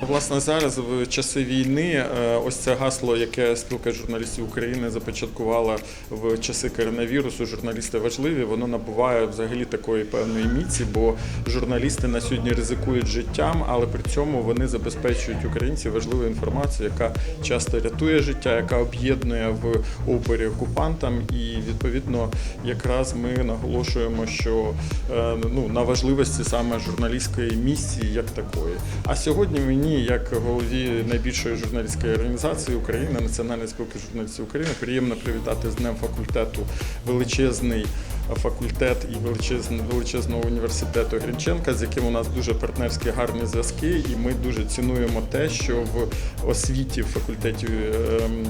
Власне, зараз в часи війни е, ось це гасло, яке спілка журналістів України започаткувала в часи коронавірусу. Журналісти важливі, воно набуває взагалі такої певної міці, бо журналісти на сьогодні ризикують життям, але при цьому вони забезпечують українців важливою інформацією, яка часто рятує життя, яка об'єднує в опорі окупантам. І відповідно, якраз ми наголошуємо, що е, ну на важливості саме журналістської місії як такої. А сьогодні мені, як голові найбільшої журналістської організації України, Національної спілки журналістів України, приємно привітати з Днем факультету величезний факультет і величезн- величезного університету Грінченка, з яким у нас дуже партнерські гарні зв'язки, і ми дуже цінуємо те, що в освіті в факультеті ем,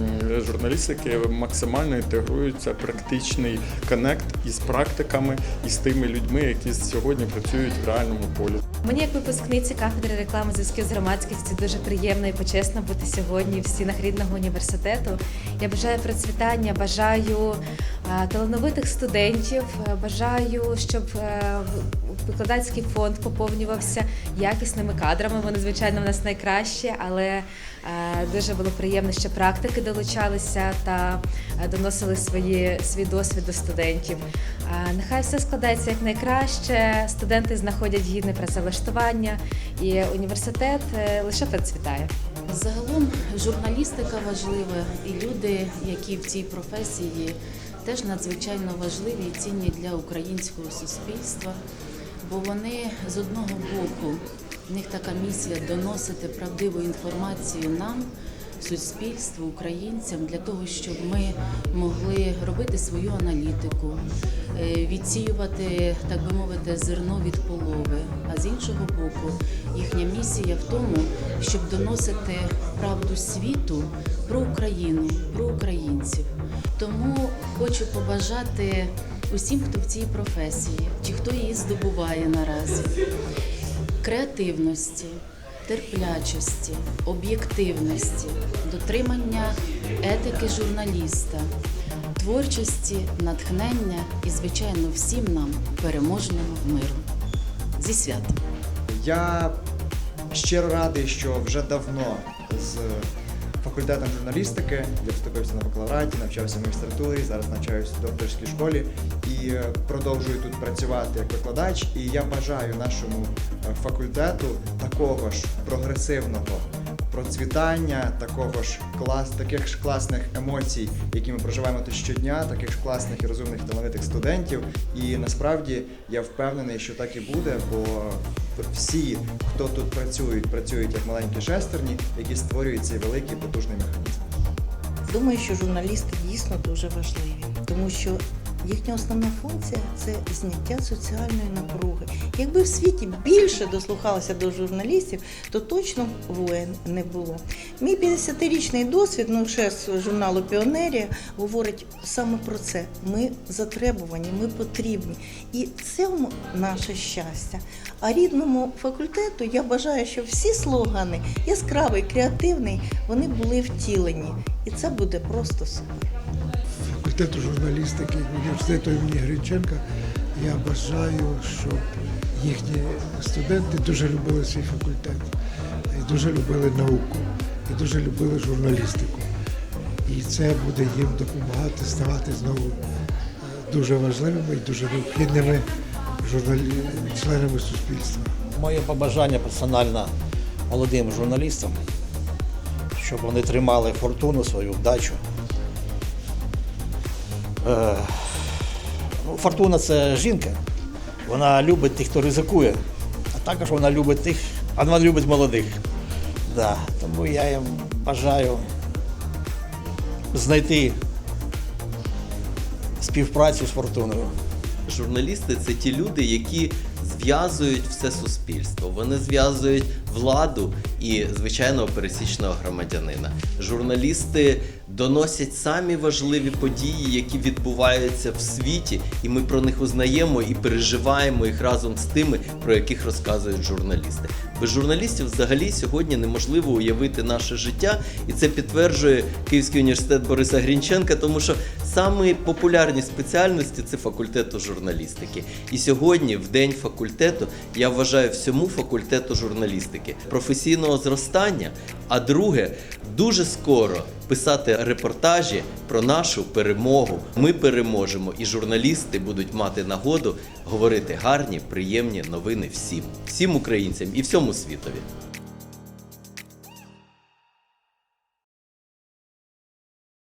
журналістики максимально інтегрується практичний коннект із практиками і з тими людьми, які сьогодні працюють в реальному полі. Мені як випускниці кафедри реклами зв'язків з громадськістю дуже приємно і почесно бути сьогодні в стінах рідного університету. Я бажаю процвітання, бажаю талановитих студентів, е, бажаю, щоб е, викладацький фонд поповнювався якісними кадрами. Вони звичайно в нас найкращі, але е, дуже було приємно, що практики долучалися та доносили свої свій досвід до студентів. Нехай все складається як найкраще. Студенти знаходять гідне працевлаштування, і університет лише процвітає. Загалом журналістика важлива, і люди, які в цій професії, теж надзвичайно важливі і цінні для українського суспільства, бо вони з одного боку, в них така місія доносити правдиву інформацію нам, суспільству, українцям, для того, щоб ми могли робити свою аналітику, е, відсіювати, так би мовити, зерно від полови. А з іншого боку, їхня місія в тому, щоб доносити правду світу про Україну, про українців. Тому хочу побажати усім, хто в цій професії, чи хто її здобуває наразі, креативності, терплячості, об'єктивності, дотримання етики журналіста, творчості, натхнення і, звичайно, всім нам переможного миру. Зі святом! Я щиро радий, що вже давно з факультетом журналістики я вступився на бакалавраті, навчався в магістратурі, зараз навчаюся в докторській школі і е, продовжую тут працювати як викладач. І я бажаю нашому е, факультету такого ж прогресивного процвітання, такого ж клас, таких ж класних емоцій, які ми проживаємо тут щодня, таких ж класних і розумних талановитих студентів. І насправді я впевнений, що так і буде, бо всі, хто тут працюють, працюють як маленькі шестерні, які створюють цей великий потужний механізм. Думаю, що журналісти дійсно дуже важливі, тому що їхня основна функція це зняття соціальної напруги. Якби в світі більше дослухалося до журналістів, то точно воєн не було. Мій 50-річний досвід, ну ще з журналу Піонерія, говорить саме про це. Ми затребувані, ми потрібні. І це наше щастя. А рідному факультету я бажаю, щоб всі слогани яскравий, креативний, вони були втілені. І це буде просто супер. Факультету журналістики університету імені Гринченка я бажаю, щоб їхні студенти дуже любили свій факультет, і дуже любили науку, і дуже любили журналістику. І це буде їм допомагати ставати знову е, дуже важливими і дуже необхідними журналі... членами суспільства. Моє побажання персонально молодим журналістам, щоб вони тримали фортуну свою вдачу. Е, ну, фортуна це жінка. Вона любить тих, хто ризикує, а також вона любить тих, а вона любить молодих. Да. Тому я їм бажаю знайти співпрацю з фортуною. Журналісти це ті люди, які зв'язують все суспільство. Вони зв'язують владу і звичайного пересічного громадянина. Журналісти доносять самі важливі події, які відбуваються в світі, і ми про них узнаємо і переживаємо їх разом з тими, про яких розказують журналісти. Без журналістів взагалі сьогодні неможливо уявити наше життя, і це підтверджує Київський університет Бориса Грінченка, тому що саме популярні спеціальності це факультету журналістики. І сьогодні, в день факультету, я вважаю всьому факультету журналістики, професійного зростання. А друге, дуже скоро писати репортажі про нашу перемогу. Ми переможемо, і журналісти будуть мати нагоду говорити гарні, приємні новини всім, всім українцям і всьому світові.